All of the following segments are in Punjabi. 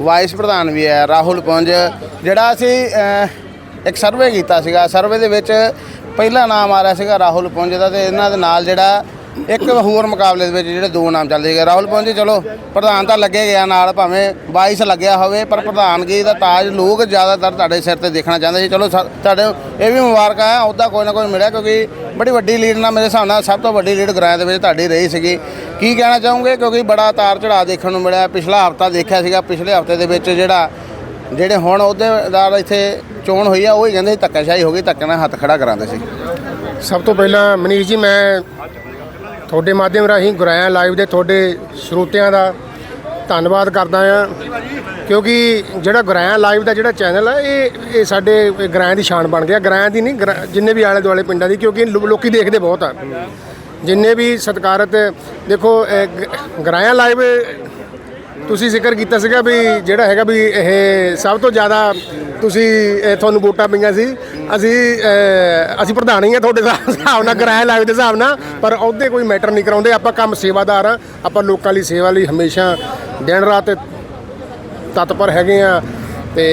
ਵਾਈਸ ਪ੍ਰਧਾਨ ਵੀ ਹੈ, ਰਾਹੁਲ ਪੁੰਜ ਜਿਹੜਾ ਅਸੀਂ ਇੱਕ ਸਰਵੇ ਕੀਤਾ ਸੀਗਾ। ਸਰਵੇ ਦੇ ਵਿੱਚ ਪਹਿਲਾ ਨਾਮ ਆ ਰਿਹਾ ਸੀਗਾ ਰਾਹੁਲ ਪੁੰਜ ਦਾ ਤੇ ਇਹਨਾਂ ਦੇ ਨਾਲ ਜਿਹੜਾ ਇੱਕ ਹੋਰ ਮੁਕਾਬਲੇ ਦੇ ਵਿੱਚ ਜਿਹੜੇ ਦੋ ਨਾਮ ਚੱਲਦੇ ਗਏ ਰਾਹੁਲ ਪਹੁੰਚੇ ਚਲੋ ਪ੍ਰਧਾਨ ਤਾਂ ਲੱਗੇ ਗਿਆ ਨਾਲ, ਭਾਵੇਂ 22 ਲੱਗਿਆ ਹੋਵੇ, ਪਰ ਪ੍ਰਧਾਨਗੀ ਦਾ ਤਾਜ ਲੋਕ ਜ਼ਿਆਦਾਤਰ ਤੁਹਾਡੇ ਸਿਰ ਤੇ ਦੇਖਣਾ ਚਾਹੁੰਦੇ ਸੀ। ਚਲੋ ਸਾ- ਤੁਹਾਡੇ ਇਹ ਵੀ ਮੁਬਾਰਕਾਂ ਹੈ, ਉਹਦਾ ਕੋਈ ਨਾ ਕੋਈ ਮਿਲਿਆ, ਕਿਉਂਕਿ ਬੜੀ ਵੱਡੀ ਲੀਡ ਨਾਲ ਮੇਰੇ ਹਿਸਾਬ ਨਾਲ ਸਭ ਤੋਂ ਵੱਡੀ ਲੀਡ ਗ੍ਰਾਂ ਦੇ ਵਿੱਚ ਤੁਹਾਡੀ ਰਹੀ ਸੀਗੀ। ਕੀ ਕਹਿਣਾ ਚਾਹੋਗੇ? ਕਿਉਂਕਿ ਬੜਾ ਤਾਰ ਚੜਾ ਦੇਖਣ ਨੂੰ ਮਿਲਿਆ, ਪਿਛਲਾ ਹਫਤਾ ਦੇਖਿਆ ਸੀਗਾ, ਪਿਛਲੇ ਹਫ਼ਤੇ ਦੇ ਵਿੱਚ ਜਿਹੜਾ ਜਿਹੜੇ ਹੁਣ ਅਹੁਦੇਦਾਰ ਇੱਥੇ ਚੋਣ ਹੋਈ ਆ, ਉਹ ਹੀ ਕਹਿੰਦੇ ਸੀ ਧੱਕਾਸ਼ਾਹੀ ਹੋ ਗਈ, ਧੱਕੇ ਨਾਲ ਹੱਥ ਖੜਾ ਕਰਾਉਂਦੇ ਸੀ। ਸਭ ਤੋਂ ਪਹਿਲਾਂ ਮਨੀਸ਼ ਜੀ, ਮੈਂ ਤੁਹਾਡੇ ਮਾਧਿਅਮ ਰਾਹੀਂ ਗੁਰਾਇਆ ਲਾਈਵ ਦੇ ਤੁਹਾਡੇ ਸਰੋਤਿਆਂ ਦਾ ਧੰਨਵਾਦ ਕਰਦਾ ਆ ਕਿਉਂਕਿ ਜਿਹੜਾ ਗੁਰਾਇਆ ਲਾਈਵ ਦਾ ਜਿਹੜਾ ਚੈਨਲ ਆ, ਇਹ ਇਹ ਸਾਡੇ ਗੁਰਾਇਆ ਦੀ ਸ਼ਾਨ ਬਣ ਗਿਆ। ਗੁਰਾਇਆ ਦੀ ਨਹੀਂ, ਗੁਰਾ- ਜਿੰਨੇ ਵੀ ਆਲੇ ਦੁਆਲੇ ਪਿੰਡਾਂ ਦੀ, ਕਿਉਂਕਿ ਲੋ- ਲੋਕੀ ਦੇਖਦੇ ਬਹੁਤ ਆ। ਜਿੰਨੇ ਵੀ ਸਤਿਕਾਰਤ, ਦੇਖੋ, ਇਹ ਲਾਈਵ, ਤੁਸੀਂ ਜ਼ਿਕਰ ਕੀਤਾ ਸੀਗਾ ਵੀ ਜਿਹੜਾ ਹੈਗਾ ਵੀ ਇਹ ਸਭ ਤੋਂ ਜ਼ਿਆਦਾ ਤੁਸੀਂ ਤੁਹਾਨੂੰ ਵੋਟਾਂ ਪਈਆਂ ਸੀ। ਅਸੀਂ ਅਹ, ਅਸੀਂ ਪ੍ਰਧਾਨ ਹੀ ਆ ਤੁਹਾਡੇ ਹਿਸਾਬ ਹਿਸਾਬ ਨਾਲ ਕਿਰਾਇਆ ਲਾਈਵ ਦੇ ਹਿਸਾਬ ਨਾਲ ਪਰ ਉਹਦੇ ਕੋਈ ਮੈਟਰ ਨਹੀਂ ਕਰਾਉਂਦੇ। ਆਪਾਂ ਕੰਮ ਸੇਵਾਦਾਰ ਆ। ਆਪਾਂ ਲੋਕਾਂ ਲਈ ਸੇਵਾ ਲਈ ਹਮੇਸ਼ਾ ਦਿਨ ਰਾਤ ਤਤਪਰ ਹੈਗੇ ਆ। ਤੇ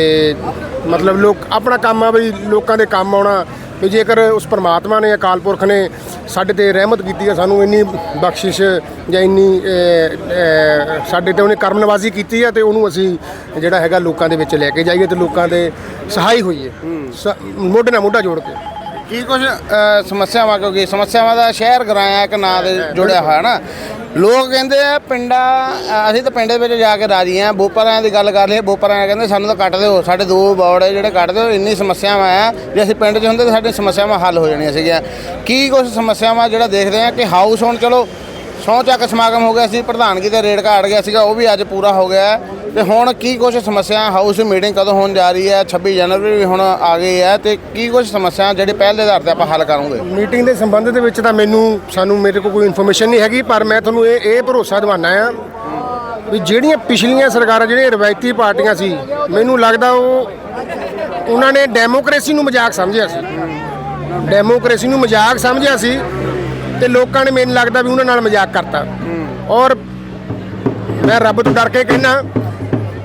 ਮਤਲਬ ਲੋਕ ਆਪਣਾ ਕੰਮ ਆ ਵੀ ਲੋਕਾਂ ਦੇ ਕੰਮ ਆਉਣਾ। ਵੀ ਜੇਕਰ ਉਸ ਪਰਮਾਤਮਾ ਨੇ ਅਕਾਲ ਪੁਰਖ ਨੇ ਸਾਡੇ ਤੇ ਰਹਿਮਤ ਕੀਤੀ ਆ ਸਾਨੂੰ ਇੰਨੀ ਬਖਸ਼ਿਸ਼ ਜਾਂ ਇੰਨੀ ਸਾਡੇ ਤੇ ਉਹਨੇ ਕਰਮ ਨਵਾਜ਼ੀ ਕੀਤੀ ਆ ਤੇ ਉਹਨੂੰ ਅਸੀਂ ਜਿਹੜਾ ਹੈਗਾ ਲੋਕਾਂ ਦੇ ਵਿੱਚ ਲੈ ਕੇ ਜਾਈਏ ਤੇ ਲੋਕਾਂ ਦੇ ਸਹਾਈ ਹੋਈਏ। ਮੋਢੇ ਨਾਲ ਮੋਢਾ ਜੋੜ ਕੇ। ਕੀ ਕੁਝ ਸਮੱਸਿਆਵਾਂ? ਕਿਉਂਕਿ ਸਮੱਸਿਆਵਾਂ ਦਾ ਸ਼ਹਿਰ ਗਰਾਇਆ ਇੱਕ ਨਾਂ ਦੇ ਜੁੜਿਆ ਹੋਇਆ ਨਾ। ਲੋਕ ਕਹਿੰਦੇ ਆ ਪਿੰਡਾਂ ਅਸੀਂ ਤਾਂ ਪਿੰਡ ਦੇ ਵਿੱਚ ਜਾ ਕੇ ਰਾਜੀ ਆ ਬੋਪਰਾਂ ਦੀ ਗੱਲ ਕਰ ਲਈਏ ਬੋਪਰਾਂ ਕਹਿੰਦੇ ਸਾਨੂੰ ਤਾਂ ਕੱਟ ਦਿਓ ਸਾਡੇ ਦੋ ਬੌੜ ਹੈ ਜਿਹੜੇ ਕੱਟ ਦਿਓ ਇੰਨੀ ਸਮੱਸਿਆਵਾਂ ਆ। ਜੇ ਅਸੀਂ ਪਿੰਡ 'ਚ ਹੁੰਦੇ ਤਾਂ ਸਾਡੀਆਂ ਸਮੱਸਿਆਵਾਂ ਹੱਲ ਹੋ ਜਾਣੀਆਂ ਸੀਗੀਆਂ। ਕੀ ਕੁਝ ਸਮੱਸਿਆਵਾਂ ਜਿਹੜਾ ਦੇਖਦੇ ਆ ਕਿ ਹਾਊਸ ਹੁਣ ਚਲੋ ਸਹੁੰ ਚੱਕ ਸਮਾਗਮ ਹੋ ਗਿਆ ਸੀ ਪ੍ਰਧਾਨਗੀ ਤੇ ਰੇਟ ਘਾਟ ਗਿਆ ਸੀਗਾ ਉਹ ਵੀ ਅੱਜ ਪੂਰਾ ਹੋ ਗਿਆ। ਹੈ। ਤੇ ਹੁਣ ਕੀ ਕੁਝ ਸਮੱਸਿਆ? ਹਾਊਸ ਮੀਟਿੰਗ ਕਦੋਂ ਹੋਣ ਜਾ ਰਹੀ ਹੈ? 26 ਜਨਵਰੀ ਵੀ ਹੁਣ ਆ ਗਈ ਹੈ ਤੇ ਕੀ ਕੁਝ ਸਮੱਸਿਆ ਜਿਹੜੇ ਪਹਿਲੇ ਆਧਾਰ ਤੇ ਆਪਾਂ ਹੱਲ ਕਰਾਂਗੇ? ਮੀਟਿੰਗ ਦੇ ਸੰਬੰਧ ਦੇ ਵਿੱਚ ਤਾਂ ਮੈਨੂੰ, ਸਾਨੂੰ ਮੇਰੇ ਕੋਲ ਕੋਈ ਇਨਫੋਰਮੇਸ਼ਨ ਨਹੀਂ ਹੈਗੀ, ਪਰ ਮੈਂ ਤੁਹਾਨੂੰ ਇਹ ਇਹ ਭਰੋਸਾ ਦਿਵਾਨਾ ਆ ਵੀ ਜਿਹੜੀਆਂ ਪਿਛਲੀਆਂ ਸਰਕਾਰਾਂ, ਜਿਹੜੀਆਂ ਰਵਾਇਤੀ ਪਾਰਟੀਆਂ ਸੀ, ਮੈਨੂੰ ਲੱਗਦਾ ਉਹ, ਉਹਨਾਂ ਨੇ ਡੈਮੋਕ੍ਰੇਸੀ ਨੂੰ ਮਜ਼ਾਕ ਸਮਝਿਆ ਸੀ। ਡੈਮੋਕ੍ਰੇਸੀ ਨੂੰ ਮਜ਼ਾਕ ਸਮਝਿਆ ਸੀ ਤੇ ਲੋਕਾਂ ਨੇ ਮੈਨੂੰ ਲੱਗਦਾ ਵੀ ਉਹਨਾਂ ਨਾਲ ਮਜ਼ਾਕ ਕਰਤਾ। ਔਰ ਮੈਂ ਰੱਬ ਤੋਂ ਡਰ ਕੇ ਕਹਿਣਾ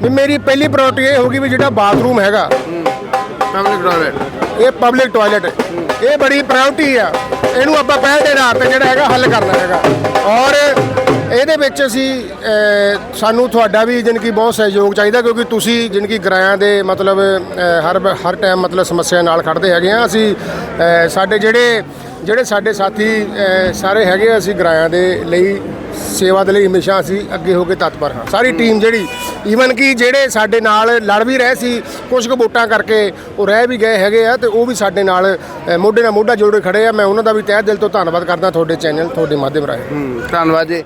ਵੀ ਮੇਰੀ ਪਹਿਲੀ ਪ੍ਰਾਇੋਰਟੀ ਇਹ ਹੋਗੀ ਵੀ ਜਿਹੜਾ ਬਾਥਰੂਮ ਹੈਗਾ। ਪਬਲਿਕ ਟਾਇਲਟ ਇਹ ਪਬਲਿਕ ਟਾਇਲਟ ਇਹ ਬੜੀ ਪ੍ਰਾਇੋਰਟੀ ਆ। ਇਹਨੂੰ ਆਪਾਂ ਪਹਿਲ ਦੇ ਆਧਾਰ ਤੇ ਜਿਹੜਾ ਹੈਗਾ ਹੱਲ ਕਰਨਾ ਹੈਗਾ। ਔਰ ਇਹਦੇ ਵਿੱਚ ਅਸੀਂ ਸਾਨੂੰ ਤੁਹਾਡਾ ਵੀ ਜਿਨਕੀ ਬਹੁਤ ਸਹਿਯੋਗ ਚਾਹੀਦਾ ਕਿਉਂਕਿ ਤੁਸੀਂ ਜਿਨਕੀ ਗਰਾਇਆਂ ਦੇ ਮਤਲਬ ਹਰ ਹਰ ਟਾਈਮ ਮਤਲਬ ਸਮੱਸਿਆ ਨਾਲ ਖੜਦੇ ਹੈਗੇ ਆ। ਅਸੀਂ ਸਾਡੇ ਜਿਹੜੇ ਜਿਹੜੇ ਸਾਡੇ ਸਾਥੀ ਸਾਰੇ ਹੈਗੇ ਅਸੀਂ ਗਰਾਇਆਂ ਦੇ ਲਈ ਸੇਵਾ ਦੇ ਲਈ ਹਮੇਸ਼ਾ ਅਸੀਂ ਅੱਗੇ ਹੋ ਕੇ ਤਤਪਰ ਹਾਂ। ਸਾਰੀ ਟੀਮ ਜਿਹੜੀ ਈਵਨ ਕਿ ਜਿਹੜੇ ਸਾਡੇ ਨਾਲ ਲੜ ਵੀ ਰਹੇ ਸੀ ਕੁਝ ਕੁ ਵੋਟਾਂ ਕਰਕੇ ਉਹ ਰਹਿ ਵੀ ਗਏ ਹੈਗੇ ਆ ਤੇ ਉਹ ਵੀ ਸਾਡੇ ਨਾਲ ਮੋਢੇ ਨਾਲ ਮੋਢਾ ਜੋੜ ਕੇ ਖੜੇ ਆ। ਮੈਂ ਉਹਨਾਂ ਦਾ ਵੀ ਤਹਿ ਦਿਲ ਤੋਂ ਧੰਨਵਾਦ ਕਰਦਾ ਤੁਹਾਡੇ ਚੈਨਲ, ਤੁਹਾਡੇ ਮਾਧਿਅਮ ਰਾਹੀਂ। ਧੰਨਵਾਦ ਜੀ।